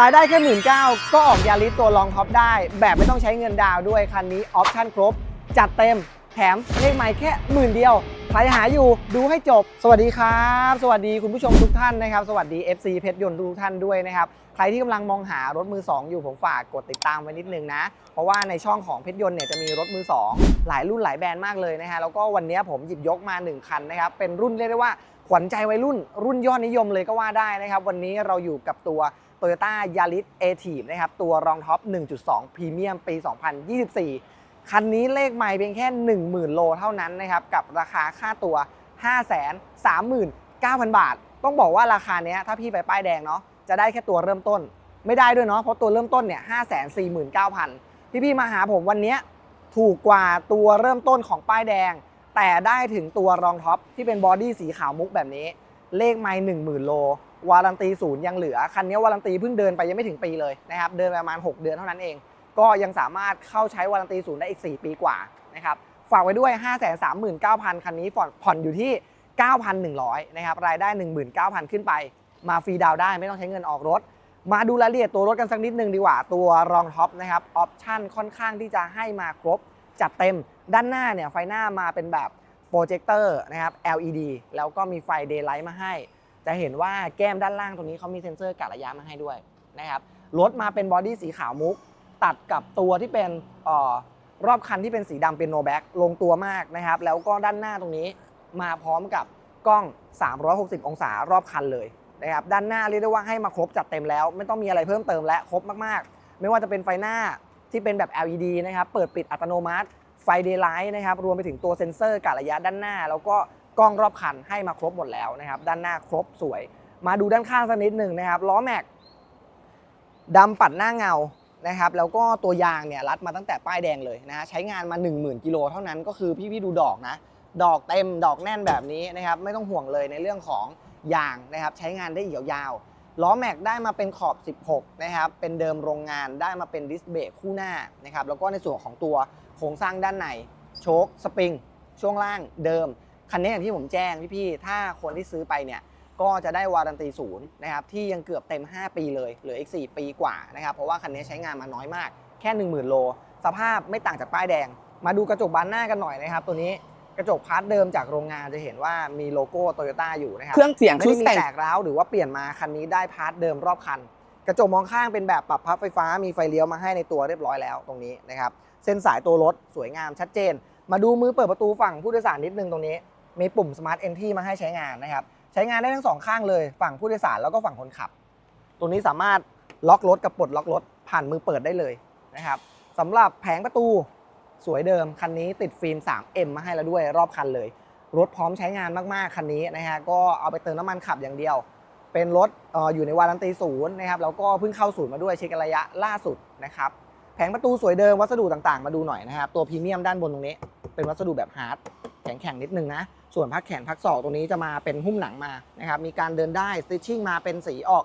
รายได้แค่หมื่นเก้าก็ออกยาริสตัวรองท็อปได้ แบบไม่ต้องใช้เงินดาวด้วย คันนี้ออปชั่นครบ จัดเต็ม แถมเลขใหม่แค่หมื่นเดียว ใครหาอยู่ดูให้จบ สวัสดีครับ สวัสดีคุณผู้ชมทุกท่านนะครับ สวัสดี FC เพชรยนต์ทุกท่านด้วยนะครับ ใครที่กำลังมองหารถมือ 2 อยู่ผมฝากกดติดตามไว้นิดนึงนะ เพราะว่าในช่องของเพชรยนต์เนี่ยจะมีรถมือ 2 หลายรุ่นหลายแบรนด์มากเลยนะฮะแล้วก็วันนี้ผมหยิบยกมา 1 คันนะครับเป็นรุ่นเรียกได้ว่า ขวัญใจวัยรุ่น รุ่นยอดนิยมเลยก็ว่าได้นะครับ วันนี้เราอยู่กับตัว Toyota Yaris a t i v นะครับ ตัวรองท็อป 1.2 พรีเมียมปี 2024 คันนี้เลขไม่เพียงแค่ 10,000 โลเท่านั้นนะครับ กับราคาค่าตัว 539,000 บาท ต้องบอกว่าราคาเนี้ยถ้าพี่ไปป้ายแดงเนาะจะได้แค่ตัวเริ่มต้น ไม่ได้ด้วยเนาะเพราะตัวเริ่มต้นเนี่ย549,000พี่ๆมาหาผมวันนี้ถูกกว่าตัวเริ่มต้นของป้ายแดง แต่ได้ถึงตัวรองท็อปที่เป็นบอดี้สีขาวมุกแบบนี้ เลขไม่10,000โล วารันตีศูนย์ยังเหลือ คันนี้วารันตีเพิ่งเดินไปยังไม่ถึงปีเลยนะครับ เดินประมาณ 6 เดือนเท่านั้นเอง ก็ยังสามารถเข้าใช้วารันตีศูนย์ได้อีก 4 ปีกว่านะครับ ฝากไว้ด้วย 539,000 คันนี้ผ่อนผ่อนอยู่ที่ 9,100นะครับ รายได้ 19,000 ขึ้นไป มาฟรีดาวได้ไม่ต้องใช้เงินออกรถ มาดูรายละเอียดตัวรถกันสักนิดนึงดีกว่า ตัวรองท็อปนะครับ ออปชั่นค่อนข้างที่จะให้มาครบจัดเต็ม ด้านหน้าเนี่ยไฟหน้ามาเป็นแบบโปรเจคเตอร์นะครับ LED แล้วก็มีไฟเดย์ไลท์มาให้ จะเห็นว่าแก้มด้านล่างตรงนี้เขามีเซ็นเซอร์กะระยะมาให้ด้วยนะครับรถมาเป็นบอดี้สีขาวมุก ตัดกับตัวที่เป็นออรอบคันที่เป็นสีดำเป็นโนแบ็กลงตัวมากนะครับ แล้วก็ด้านหน้าตรงนี้มาพร้อมกับกล้อง 360 องศารอบคันเลยนะครับด้านหน้าเรียกได้ว่าให้มาครบจัดเต็มแล้ว ไม่ต้องมีอะไรเพิ่มเติมและครบมากๆ ไม่ว่าจะเป็นไฟหน้าที่เป็นแบบ LED นะครับ เปิดปิดอัตโนมัติ ไฟเดย์ไลท์นะครับรวมไปถึงตัวเซ็นเซอร์กะระยะด้านหน้า แล้วก็กล้องรอบคันให้มาครบหมดแล้วนะครับ ด้านหน้าครบสวย มาดูด้านข้างสักนิดหนึ่งนะครับล้อแม็กดำปัดหน้าเงานะครับแล้วก็ตัวยางเนี่ยรัดมาตั้งแต่ป้ายแดงเลยนะฮะใช้งานมา 10,000กิโลเท่านั้นก็คือพี่ๆดูดอกนะดอกเต็มดอกแน่นแบบนี้นะครับไม่ต้องห่วงเลยในเรื่องของยางนะครับใช้งานได้อีกยาวๆล้อแม็กได้มาเป็นขอบ 16นะครับเป็นเดิมโรงงานได้มาเป็นดิสเบรกคู่หน้านะครับแล้วก็ในส่วนของตัว ครงสร้างด้านในโชคสปริงช่วงล่างเดิม คันนี้อย่างที่ผมแจ้งพี่ๆถ้าคนที่ซื้อไปเนี่ยก็จะได้วารันตีศูนย์นะครับที่ยังเกือบเต็ม 5 ปีเลยเหลืออีก 4 ปีกว่านะครับเพราะว่าคันนี้ใช้งานมาน้อยมากแค่ 10,000 โล สภาพไม่ต่างจากป้ายแดง มาดูกระจกบานหน้ากันหน่อยนะครับตัวนี้กระจกพาร์ทเดิมจากโรงงานจะเห็นว่ามีโลโก้โตโยต้าอยู่นะครับเครื่องเสียงไม่ชุดได้มีแต่งแตกร้าวหรือว่าเปลี่ยนมาคันนี้ได้พาร์ทเดิมรอบคัน กระจกมองข้างเป็นแบบปรับพับไฟฟ้ามีไฟเลี้ยวมาให้ในตัวเรียบร้อยแล้วตรงนี้นะครับเส้นสายตัวรถสวยงามชัดเจน มาดูมือเปิดประตูฝั่งผู้โดยสารนิดนึงตรงนี้ มีปุ่ม Smart Entry มาให้ใช้งานนะครับใช้งานได้ทั้งสองข้างเลยฝั่งผู้โดยสารแล้วก็ฝั่งคนขับ ตรงนี้สามารถล็อกรถกับปลดล็อกรถผ่านมือเปิดได้เลยนะครับสำหรับแผงประตูสวยเดิมคันนี้ติดฟิล์ม 3M มาให้แล้วด้วยรอบคันเลย รถพร้อมใช้งานมากๆคันนี้นะฮะก็เอาไปเติมน้ำมันขับอย่างเดียว เป็นรถอออยู่ในวารันตีศูนย์นะครับแล้วก็เพิ่งเข้าศูนย์มาด้วยเช็คระยะล่าสุดนะครับแผงประตูสวยเดิมวัสดุต่างๆ มาดูหน่อยนะครับตัวพรีเมียมด้านบนตรงนี้ เป็นวัสดุแบบฮาร์ดแข็งๆนิดนึงนะส่วนพักแขนพักศอกตรงนี้จะมาเป็นหุ้มหนังมานะครับมีการเดินได้สติชชิ่งมาเป็นสีออก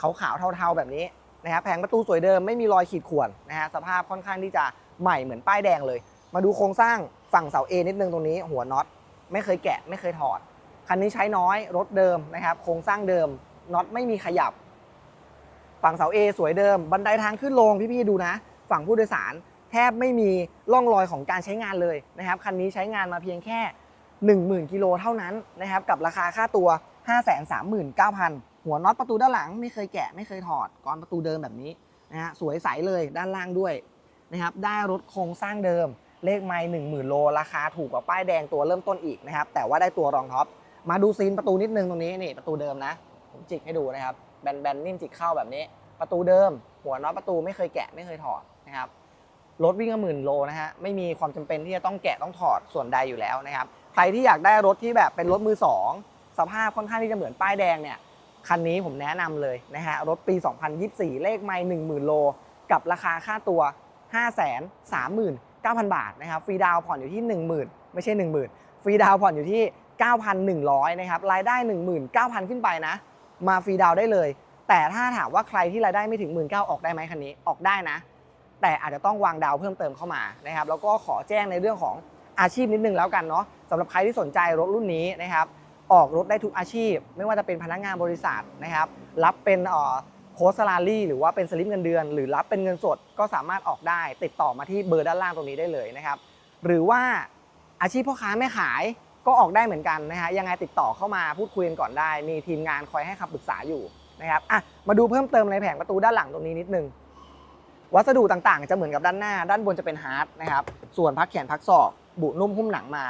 ขาวๆเทาๆแบบนี้นะครับแผงประตูสวยเดิมไม่มีรอยขีดข่วนนะฮะสภาพค่อนข้างที่จะใหม่เหมือนป้ายแดงเลย มาดูโครงสร้างฝั่งเสา A นิดนึงตรงนี้หัวน็อตไม่เคยแกะไม่เคยถอดคันนี้ใช้น้อยรถเดิมนะครับโครงสร้างเดิม น็อตไม่มีขยับ ฝั่งเสา A สวยเดิม บันไดทางขึ้นลงพี่ๆดูนะ ฝั่งผู้โดยสารแทบไม่มีร่องรอยของการใช้งานเลยนะครับคันนี้ใช้งานมาเพียงแค่ 10,000กิโลเท่านั้นนะครับกับราคาค่าตัว 539,000 หัวน็อตประตูด้านหลังไม่เคยแกะไม่เคยถอดก้อนประตูเดิมแบบนี้นะฮะสวยใสเลยด้านล่างด้วยนะครับได้รถโครงสร้างเดิม เลขไม่10,000โล ราคาถูกกว่าป้ายแดงตัวเริ่มต้นอีกนะครับแต่ว่าได้ตัวรองท็อปมาดูซีนประตูนิดนึงตรงนี้นี่ประตูเดิมนะ ผมจิกให้ดูนะครับแบนๆนิ่มจิกเข้าแบบนี้ ประตูเดิม หัวน็อตประตูไม่เคยแกะไม่เคยถอดนะครับรถวิ่งก็หมื่นโลนะฮะไม่มีความจำเป็นที่จะต้องแกะต้องถอดส่วนใดอยู่แล้วนะครับใครที่อยากได้รถที่แบบเป็นรถมือสองสภาพค่อนข้างที่จะเหมือนป้ายแดงเนี่ยคันนี้ผมแนะนำเลยนะฮะรถปี 2024 เลขไม่10,000โล กับราคาค่าตัว 539,000 บาทนะครับฟรีดาวผ่อนอยู่ที่ 10,000 ไม่ใช่ 10,000ฟรีดาวผ่อนอยู่ที่ 9,100 นะครับ รายได้ 19,000 ขึ้นไปนะ มาฟรีดาวได้เลย แต่ถ้าถามว่าใครที่รายได้ไม่ถึง 19,000ออกได้ไหมคันนี้ออกได้นะ แต่อาจจะต้องวางดาวเพิ่มเติมเข้ามานะครับแล้วก็ขอแจ้งในเรื่องของอาชีพนิดนึงแล้วกันเนาะสำหรับใครที่สนใจรถรุ่นนี้นะครับออกรถได้ทุกอาชีพ ไม่ว่าจะเป็นพนักงานบริษัทนะครับรับเป็นอ่อโพสต์ลารี่หรือว่าเป็นสลิปเงินเดือน หรือรับเป็นเงินสดก็สามารถออกได้ ติดต่อมาที่เบอร์ด้านล่างตรงนี้ได้เลยนะครับหรือว่าอาชีพพ่อค้าแม่ขาย ก็ออกได้เหมือนกันนะฮะยังไงติดต่อเข้ามาพูดคุยกันก่อนได้ มีทีมงานคอยให้คำปรึกษาอยู่นะครับอะมาดูเพิ่มเติมในแผงประตูด้านหลังตรงนี้นิดนึงวัสดุต่างๆ จะเหมือนกับด้านหน้า ด้านบนจะเป็นฮาร์ดนะครับส่วนพักแขนพักศอกบุนุ่มหุ้มหนังมา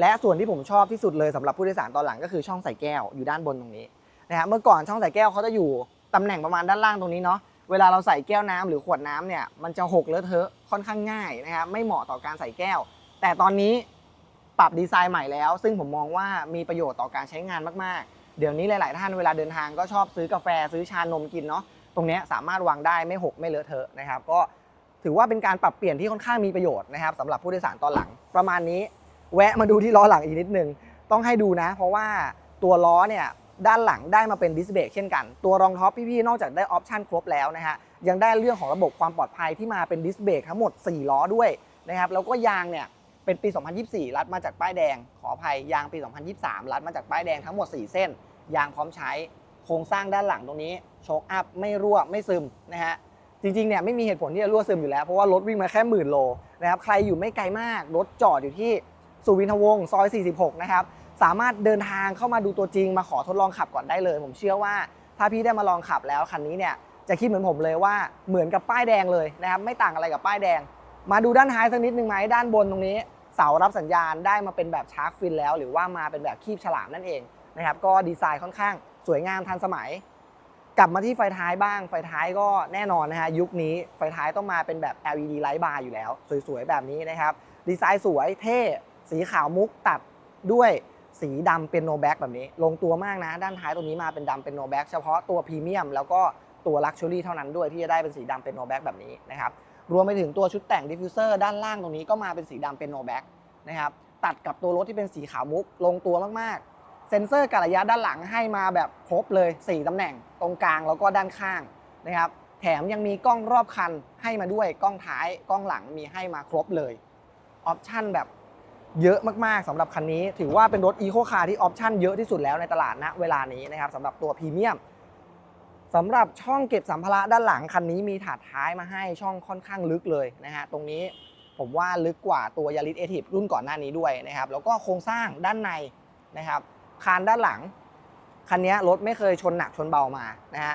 และส่วนที่ผมชอบที่สุดเลยสำหรับผู้โดยสารตอนหลังก็คือช่องใส่แก้วอยู่ด้านบนตรงนี้นะฮะเมื่อก่อนช่องใส่แก้วเขาจะอยู่ตำแหน่งประมาณด้านล่างตรงนี้เนาะเวลาเราใส่แก้วน้ำหรือขวดน้ำเนี่ยมันจะหกเลอะเทอะค่อนข้างง่ายนะครับไม่เหมาะต่อการใส่แก้ว แต่ตอนนี้ ปรับดีไซน์ใหม่แล้ว ซึ่งผมมองว่ามีประโยชน์ต่อการใช้งานมากๆ เดี๋ยวนี้หลาย ๆ ท่านเวลาเดินทางก็ชอบซื้อกาแฟซื้อชานมกินเนาะตรงเนี้ยสามารถวางได้ไม่หกไม่เลอะเทอะนะครับ ก็ถือว่าเป็นการปรับเปลี่ยนที่ค่อนข้างมีประโยชน์นะครับสำหรับผู้โดยสารตอนหลังประมาณนี้ แวะมาดูที่ล้อหลังอีกนิดนึงต้องให้ดูนะ เพราะว่าตัวล้อเนี่ยด้านหลังได้มาเป็นดิสเบรกเช่นกัน ตัวรองท็อปพี่ๆนอกจากได้ออปชันครบแล้วนะฮะยังได้เรื่องของระบบความปลอดภัยที่มาเป็นดิสเบรกทั้งหมด 4 ล้อด้วยนะครับแล้วก็ยางเนี่ย เป็นปี 2024 รัดมาจากป้ายแดง ขออภัยยางปี 2023 รัดมาจากป้ายแดงทั้งหมด 4 เส้น ยางพร้อมใช้ โครงสร้างด้านหลังตรงนี้โชคอัพไม่รั่วไม่ซึมนะฮะจริงๆเนี่ยไม่มีเหตุผลที่จะรั่วซึมอยู่แล้ว เพราะว่ารถวิ่งมาแค่หมื่นโลนะครับใครอยู่ไม่ไกลมาก รถจอดอยู่ที่สุวินทวงศ์ซอย 46 นะครับสามารถเดินทางเข้ามาดูตัวจริง มาขอทดลองขับก่อนได้เลย ผมเชื่อว่าถ้าพี่ได้มาลองขับแล้วคันนี้เนี่ยจะคิดเหมือนผมเลยว่าเหมือนกับป้ายแดงเลยนะครับไม่ต่างอะไรกับป้ายแดง มาดูด้านท้ายสักนิดหนึ่งไหมด้านบนตรงนี้ เสารับสัญญาณได้มาเป็นแบบชาร์กฟินแล้ว หรือว่ามาเป็นแบบคีบฉลามนั่นเองนะครับก็ดีไซน์ค่อนข้างสวยงามทันสมัย กลับมาที่ไฟท้ายบ้างไฟท้ายก็แน่นอนนะฮะยุคนี้ไฟท้ายต้องมาเป็นแบบ LED ไลท์บาร์อยู่แล้ว สวยๆแบบนี้นะครับ ดีไซน์สวยเท่สีขาวมุกตัดด้วยสีดำเป็นโนแบ็กแบบนี้ ลงตัวมากนะ ด้านท้ายตรงนี้มาเป็นดำเป็นโนแบ็กเฉพาะตัวพรีเมียมแล้วก็ตัวลักชัวรี่เท่านั้นด้วยที่จะได้เป็นสีดำเป็นโนแบ็กแบบนี้นะครับ รวมไปถึงตัวชุดแต่งดิฟฟิวเซอร์ด้านล่างตรงนี้ก็มาเป็นสีดำเป็นโนแบ็กนะครับตัดกับตัวรถที่เป็นสีขาวมุกลงตัวมากๆ เซ็นเซอร์กระยะด้านหลังให้มาแบบครบเลย 4ตำแหน่งตรงกลางแล้วก็ด้านข้างนะครับแถมยังมีกล้องรอบคันให้มาด้วยกล้องท้ายกล้องหลังมีให้มาครบเลยออปชั่นแบบเยอะมากๆสำหรับคันนี้ ถือว่าเป็นรถอีโคคาร์ที่ออปชั่นเยอะที่สุดแล้วในตลาดณเวลานี้นะครับสำหรับตัวพรีเมียม สำหรับช่องเก็บสัมภาระด้านหลังคันนี้มีถาดท้ายมาให้ช่องค่อนข้างลึกเลยนะฮะตรงนี้ผมว่าลึกกว่าตัวยาริสเอทีฟรุ่นก่อนหน้านี้ด้วยนะครับแล้วก็โครงสร้างด้านในนะครับคานด้านหลังคันนี้รถไม่เคยชนหนักชนเบามานะฮะ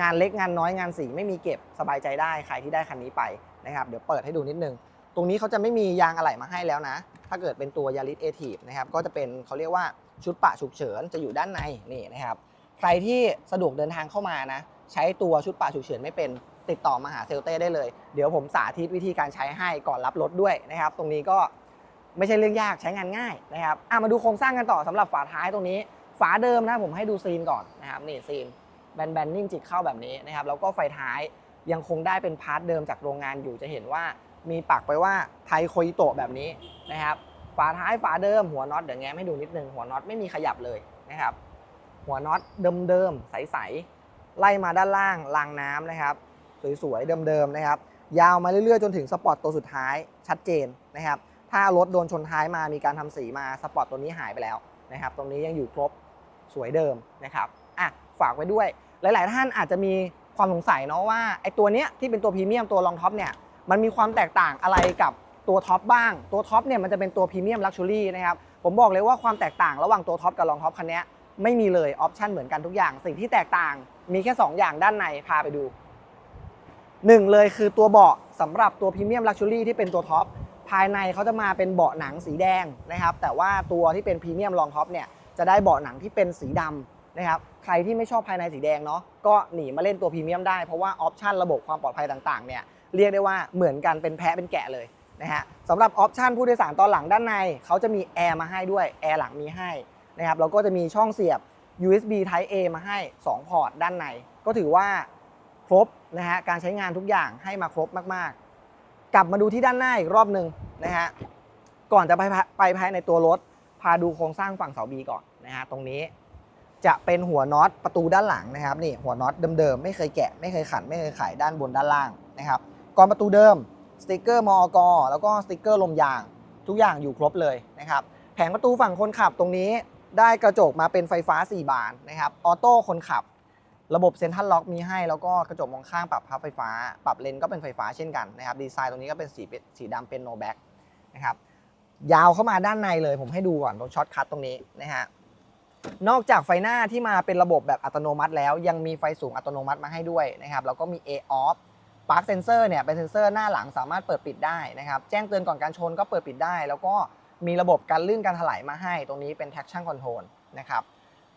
งานเล็กงานน้อยงานสีไม่มีเก็บสบายใจได้ใครที่ได้คันนี้ไปนะครับเดี๋ยวเปิดให้ดูนิดนึง ตรงนี้เขาจะไม่มียางอะไหล่มาให้แล้วนะ ถ้าเกิดเป็นตัวยาริสเอทีฟนะครับก็จะเป็นเขาเรียกว่าชุดปะฉุกเฉินจะอยู่ด้านในนี่นะครับ ใครที่สะดวกเดินทางเข้ามานะ ใช้ตัวชุดปะฉุกเฉินไม่เป็นติดต่อมาหาเซลเต้ได้เลย เดี๋ยวผมสาธิตวิธีการใช้ให้ก่อนรับรถด้วยนะครับ ตรงนี้ก็ไม่ใช่เรื่องยากใช้งานง่ายนะครับอะมาดูโครงสร้างกันต่อสำหรับฝาท้ายตรงนี้ ฝาเดิมนะผมให้ดูซีนก่อนนะครับนี่ซีนแบนๆนิ่มจิกเข้าแบบนี้นะครับแล้วก็ไฟท้ายยังคงได้เป็นพาร์ทเดิมจากโรงงานอยู่จะเห็นว่ามีปักไปว่าไทโคอิโตะแบบนี้นะครับฝาท้ายฝาเดิมหัวน็อตเดี๋ยวแง้มให้ดูนิดนึงหัวน็อตไม่มีขยับเลยนะครับ หัวน็อตเดิมๆใสๆไล่มาด้านล่างรางน้ำนะครับ สวยๆเดิมๆนะครับ ยาวมาเรื่อยๆ จนถึงสปอร์ตตัวสุดท้ายชัดเจนนะครับ ถ้ารถโดนชนท้ายมามีการทำสีมาสปอร์ตตัวนี้หายไปแล้วนะครับ ตรงนี้ยังอยู่ครบสวยเดิมนะครับอะฝากไว้ด้วย หลาย ๆ ท่านอาจจะมีความสงสัยเนาะว่าไอ้ตัวเนี้ยที่เป็นตัวพรีเมียมตัวรองท็อปเนี่ยมันมีความแตกต่างอะไรกับตัวท็อปบ้าง ตัวท็อปเนี่ยมันจะเป็นตัวพรีเมียมลักชัวรี่นะครับ ผมบอกเลยว่าความแตกต่างระหว่างตัวท็อปกับรองท็อปคันนี้ ไม่มีเลยออปชันเหมือนกันทุกอย่าง สิ่งที่แตกต่างมีแค่ 2 อย่างด้านในพาไปดูหนึ่งเลยคือตัวเบาะสำหรับตัวพรีเมียมลักชัวรี่ที่เป็นตัวท็อปภายในเขาจะมาเป็นเบาะหนังสีแดงนะครับ แต่ว่าตัวที่เป็นพรีเมียมรองท็อปเนี่ยจะได้เบาะหนังที่เป็นสีดำนะครับใครที่ไม่ชอบภายในสีแดงเนาะก็หนีมาเล่นตัวพรีเมียมได้เพราะว่าออปชันระบบความปลอดภัยต่างๆเนี่ยเรียกได้ว่าเหมือนกันเป็นแพะเป็นแกะเลยนะฮะสำหรับออปชันผู้โดยสารตอนหลังด้านในเขาจะมีแอร์มาให้ด้วยแอร์หลังมีให้ นะครับแล้วก็จะมีช่องเสียบ USB Type A มาให้ 2 พอร์ตด้านใน ก็ถือว่าครบนะฮะการใช้งานทุกอย่างให้มาครบมากๆ กลับมาดูที่ด้านหน้าอีกรอบหนึ่งนะฮะก่อนจะไปไปภายในตัวรถ พาดูโครงสร้างฝั่งเสาบีก่อนนะฮะตรงนี้จะเป็นหัวน็อตประตูด้านหลังนะครับนี่หัวน็อตเดิมๆไม่เคยแกะไม่เคยขันไม่เคยไขด้านบนด้านล่างนะครับก่อนประตูเดิมสติกเกอร์มอกแล้วก็สติกเกอร์ลมยาง ทุกอย่างอยู่ครบเลยนะครับแผงประตูฝั่งคนขับตรงนี้ ได้กระจกมาเป็นไฟฟ้า 4 บานนะครับออโต้คนขับ ระบบเซ็นทรัลล็อกมีให้ แล้วก็กระจกมองข้างปรับพับไฟฟ้า ปรับเลนก็เป็นไฟฟ้าเช่นกันนะครับดีไซน์ตรงนี้ก็เป็นสีสีดำเป็นโนแบ็กนะครับยาวเข้ามาด้านในเลยผมให้ดูก่อนตรงช็อตคัทตรงนี้นะฮะนอกจากไฟหน้าที่มาเป็นระบบแบบอัตโนมัติแล้ว ยังมีไฟสูงอัตโนมัติมาให้ด้วยนะครับแล้วก็มี A off Park Sensor เนี่ยเป็นเซนเซอร์หน้าหลังสามารถเปิดปิดได้นะครับแจ้งเตือนก่อนการชนก็เปิดปิดได้ แล้วก็ มีระบบการลื่นการถลายมาให้ ตรงนี้เป็น traction control นะครับ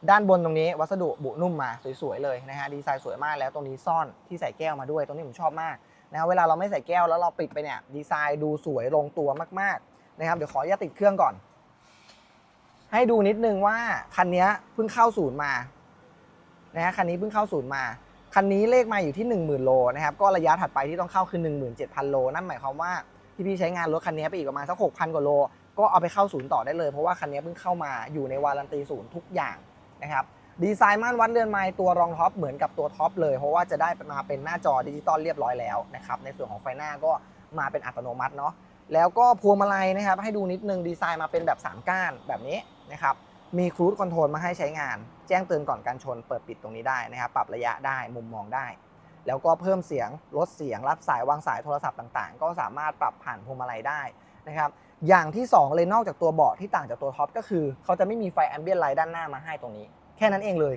ด้านบนตรงนี้วัสดุบุนุ่มมาสวยๆเลยนะฮะดีไซน์สวยมากแล้วตรงนี้ซ่อนที่ใส่แก้วมาด้วย ตรงนี้ผมชอบมากนะฮะเวลาเราไม่ใส่แก้วแล้วเราปิดไปเนี่ยดีไซน์ดูสวยลงตัวมากๆนะครับเดี๋ยวขออนุญาตติดเครื่องก่อน ให้ดูนิดนึงว่าคันนี้เพิ่งเข้าศูนย์มานะฮะคันนี้เพิ่งเข้าศูนย์มาคันนี้เลขมาอยู่ที่ 10,000 โลนะครับก็ระยะถัดไปที่ต้องเข้าคือ 17,000 โล นั่นหมายความว่าที่พี่ใช้งานรถคันนี้ไปอีกประมาณสัก 6,000 กว่าโล ก็เอาไปเข้าศูนย์ต่อได้เลย เพราะว่าคันนี้เพิ่งเข้ามาอยู่ในวารันตีศูนย์ทุกอย่างนะครับดีไซน์ม่านวัดเรือนไม้ตัวรองท็อปเหมือนกับตัวท็อปเลยเพราะว่าจะได้มาเป็นหน้าจอดิจิตอลเรียบร้อยแล้วนะครับในส่วนของไฟหน้าก็มาเป็นอัตโนมัติเนาะแล้วก็พวงมาลัยนะครับให้ดูนิดนึงดีไซน์มาเป็นแบบ 3 ก้านแบบนี้นะครับมีครู i คอนโทรลมาให้ใช้งาน แจ้งเตือนก่อนการชนเปิดปิดตรงนี้ได้นะครับปรับระยะได้มุมมองได้ แล้วก็เพิ่มเสียงลดเสียงรับสายวางสายโทรศัพท์ต่างๆ ก็สามารถปรับผ่านพวงมาลัยได้นะครับ อย่างที่ 2 เลยนอกจากตัวเบาะที่ต่างจากตัวท็อปก็คือเขาจะไม่มีไฟแอมเบียนไลท์ด้านหน้ามาให้ตรงนี้ แค่นั้นเองเลย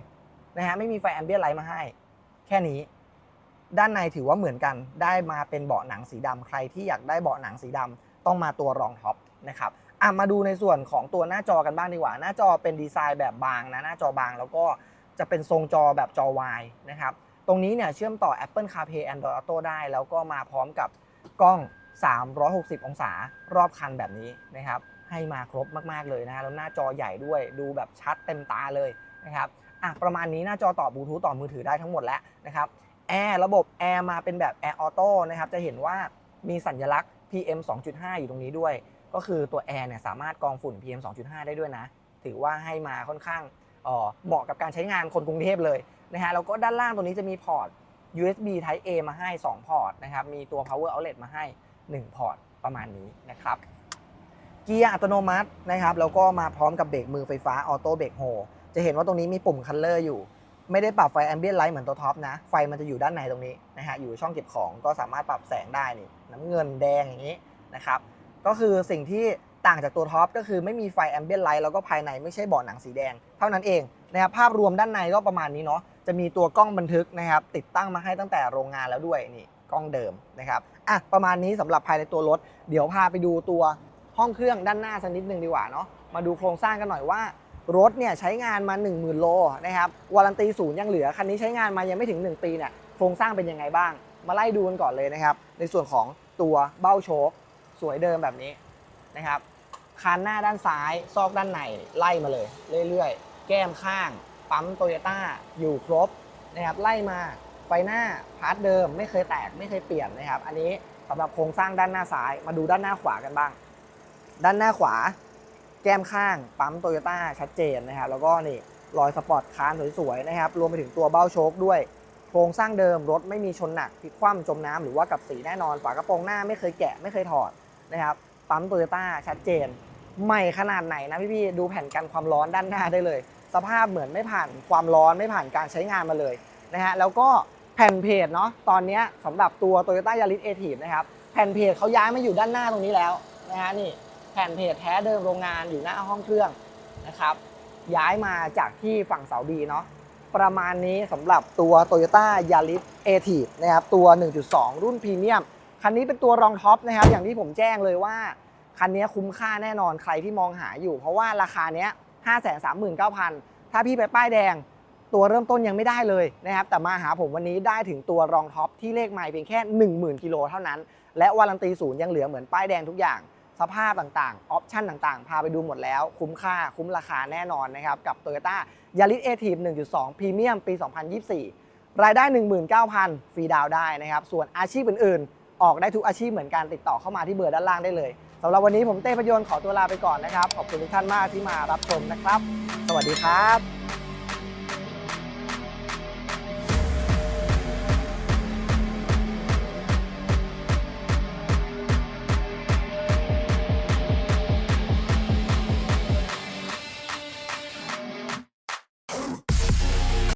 นะฮะไม่มีไฟแอมเบียนไลท์มาให้ แค่นี้ ด้านในถือว่าเหมือนกัน ได้มาเป็นเบาะหนังสีดำใครที่อยากได้เบาะหนังสีดำต้องมาตัวรองท็อปนะครับอะมาดูในส่วนของตัวหน้าจอกันบ้างดีกว่า หน้าจอเป็นดีไซน์แบบบางนะหน้าจอบางแล้วก็จะเป็นทรงจอแบบจอวายนะครับตรงนี้เนี่ยเชื่อมต่อ Apple CarPlay Android Auto ได้ แล้วก็มาพร้อมกับกล้อง 360 องศารอบคันแบบนี้นะครับ ให้มาครบมากๆเลยนะแล้วหน้าจอใหญ่ด้วยดูแบบชัดเต็มตาเลยนะครับอะประมาณนี้หน้าจอต่อบลูทูธต่อมือถือได้ทั้งหมดแล้วนะครับแอร์ระบบแอร์มาเป็นแบบแอร์ออโต้นะครับจะเห็นว่ามีสัญลักษณ์ PM 2.5 อยู่ตรงนี้ด้วย ก็คือตัวแอร์เนี่ยสามารถกรองฝุ่น PM 2.5 ได้ด้วยนะ ถือว่าให้มาค่อนข้างเอ่อเหมาะกับการใช้งานคนกรุงเทพเลยนะฮะแล้วก็ด้านล่างตัวนี้จะมีพอร์ต USB Type A มาให้ 2 พอร์ตนะครับ มีตัว Power Outlet มาให้ 1 พอร์ตประมาณนี้นะครับเกียร์อัตโนมัตินะครับแล้วก็มาพร้อมกับเบรกมือไฟฟ้าออโต้เบรกโฮจะเห็นว่าตรงนี้มีปุ่มคัลเลอร์อยู่ ไม่ได้ปรับไฟแอมเบียนไลท์เหมือนตัวท็อปนะ ไฟมันจะอยู่ด้านในตรงนี้นะฮะอยู่ช่องเก็บของก็สามารถปรับแสงได้นี่น้ำเงินแดงอย่างนี้นะครับก็คือสิ่งที่ต่างจากตัวท็อปก็คือไม่มีไฟแอมเบียนไลท์แล้วก็ภายในไม่ใช่เบาะหนังสีแดง เท่านั้นเองนะครับภาพรวมด้านในก็ประมาณนี้เนาะจะมีตัวกล้องบันทึกนะครับติดตั้งมาให้ตั้งแต่โรงงานแล้วด้วยนี่ กล้องเดิมนะครับอะประมาณนี้สำหรับภายในตัวรถ เดี๋ยวพาไปดูตัวห้องเครื่องด้านหน้าสักนิดหนึ่งดีกว่าเนาะมาดูโครงสร้างกันหน่อยว่ารถเนี่ยใช้งานมา 10,000 โลนะครับวารันตีศูนย์ยังเหลือคันนี้ใช้งานมายังไม่ถึง 1 ปีเนี่ยโครงสร้างเป็นยังไงบ้าง มาไล่ดูกันก่อนเลยนะครับ ในส่วนของตัวเบ้าโชคสวยเดิมแบบนี้นะครับคานหน้าด้านซ้าย ซอกด้านในไล่มาเลย เรื่อยๆ แก้มข้าง ปั๊มโตโยต้าอยู่ครบนะครับไล่มา ไฟหน้าพาร์ทเดิมไม่เคยแตกไม่เคยเปลี่ยนนะครับ อันนี้สำหรับโครงสร้างด้านหน้าซ้ายมาดูด้านหน้าขวากันบ้าง ด้านหน้าขวา แก้มข้างปั๊มโตโยต้าชัดเจนนะครับ แล้วก็นี่รอยสปอร์ตคานสวยๆนะครับ รวมไปถึงตัวเบ้าโชคด้วย โครงสร้างเดิมรถไม่มีชนหนักพลิกคว่ำจมน้ำหรือว่ากับสีแน่นอน ฝากระโปรงหน้าไม่เคยแกะไม่เคยถอดนะครับ ปั๊มโตโยต้าชัดเจน ใหม่ขนาดไหนนะพี่ๆดูแผ่นกันความร้อนด้านหน้าได้เลย สภาพเหมือนไม่ผ่านความร้อนไม่ผ่านการใช้งานมาเลยนะฮะแล้วก็ แผ่นเพจเนาะตอนนี้สำหรับตัว Toyota Yaris a t i v นะครับแผ่นเพจเขาย้ายมาอยู่ด้านหน้าตรงนี้แล้วนะฮะนี่แผ่นเพจแท้เดิมโรงงานอยู่หน้าห้องเครื่องนะครับย้ายมาจากที่ฝั่งเสาบีเนาะประมาณนี้สำหรับตัว Toyota Yaris a t i v นะครับตัว 1.2 รุ่นพรีเมียมคันนี้เป็นตัวรองท็อปนะครับอย่างที่ผมแจ้งเลยว่าคันนี้คุ้มค่าแน่นอนใครที่มองหาอยู่ เพราะว่าราคาเนี้ย539,000 ถ้าพี่ไปป้ายแดง ตัวเริ่มต้นยังไม่ได้เลยนะครับ แต่มาหาผมวันนี้ได้ถึงตัวรองท็อปที่เลขไมล์เพียงแค่ 10,000กิโลเท่านั้น และวารันตีศูนย์ยังเหลือเหมือนป้ายแดงทุกอย่าง สภาพต่างๆ ออปชั่นต่างๆ พาไปดูหมดแล้ว คุ้มค่าคุ้มราคาแน่นอนนะครับ กับ Toyota Yaris a t i v 1.2 Premium ปี 2024 รายได้ 19,000ฟรีดาวได้นะครับ ส่วนอาชีพอื่นๆ ออกได้ทุกอาชีพเหมือนกันติดต่อเข้ามาที่เบอร์ด้านล่างได้เลยสำหรับวันนี้ผมเต้พยนต์ขอตัวลาไปก่อนนะครับขอบคุณทุกท่านมากที่มารับชมนะครับ สวัสดีครับ